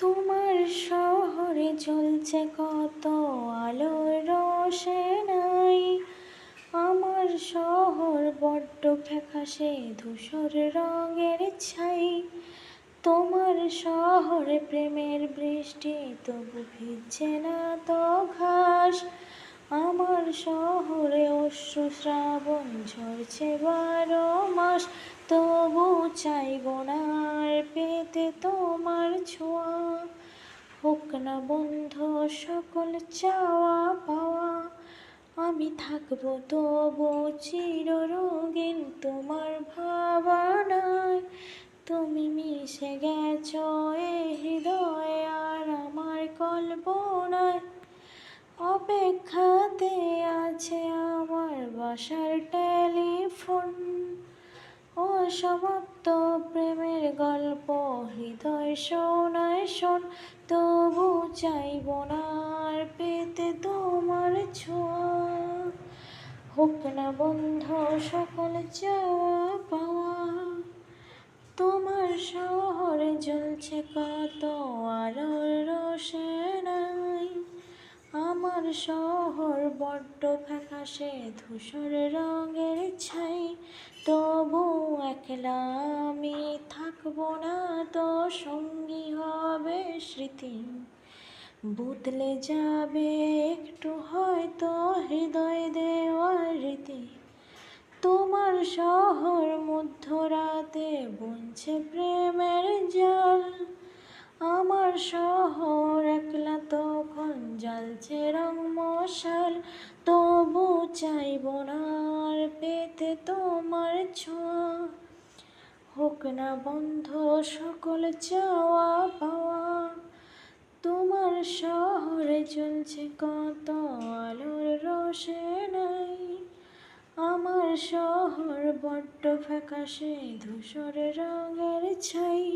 তোমার শহরে চলছে কত আলোর নাই আমার শহর বড্ড ফ্যাকাশে, ধূসর রঙের ছাই। তোমার শহরে প্রেমের বৃষ্টি, তবু ভিজছে না তো ঘাস। আমার শহরে অশ্রু শ্রাবণ ঝরছে বারো মাস, তবু চাইব না পেতে তোমার ছোঁয়া। হোক না বন্ধ সকল চাওয়া পাওয়া, আমি থাকব তবু চিররঙিন তোমার ভাবনায়। তুমি মিশে গেছো এ হৃদয়ে আর আমার কল্পনায়। অপেক্ষাতে অসমাপ্ত প্রেমের গল্প, হৃদয় শোনায় শোন, তবু চাইব না আর পেতে তোমার ছোঁয়া। হোক না বন্ধ, সকল চাওয়া পাওয়া। তোমার শহরে জ্বলছে কত আলোর রোশনাই আমার শহর বড্ড ফ্যাকাশে, ধূসর রঙের তবু একলা আমি থাকব না তো সঙ্গী হবে স্মৃতি। বদলে যাবে একটু হয়তো হৃদয় দেওয়ার রীতি। তোমার শহর মধ্যরাতে বুনছে প্রেমের জল। আমার শহর একলা তখন জ্বলছে রং মশাল। তবু চাইব না আর পেতে হোক না বন্ধ, সকল চাওয়া পাওয়া। তোমার শহরে চলছে কত আলোর রোশনাই। আমার শহর বড্ড ফ্যাকাশে, ধূসর রঙের ছাই।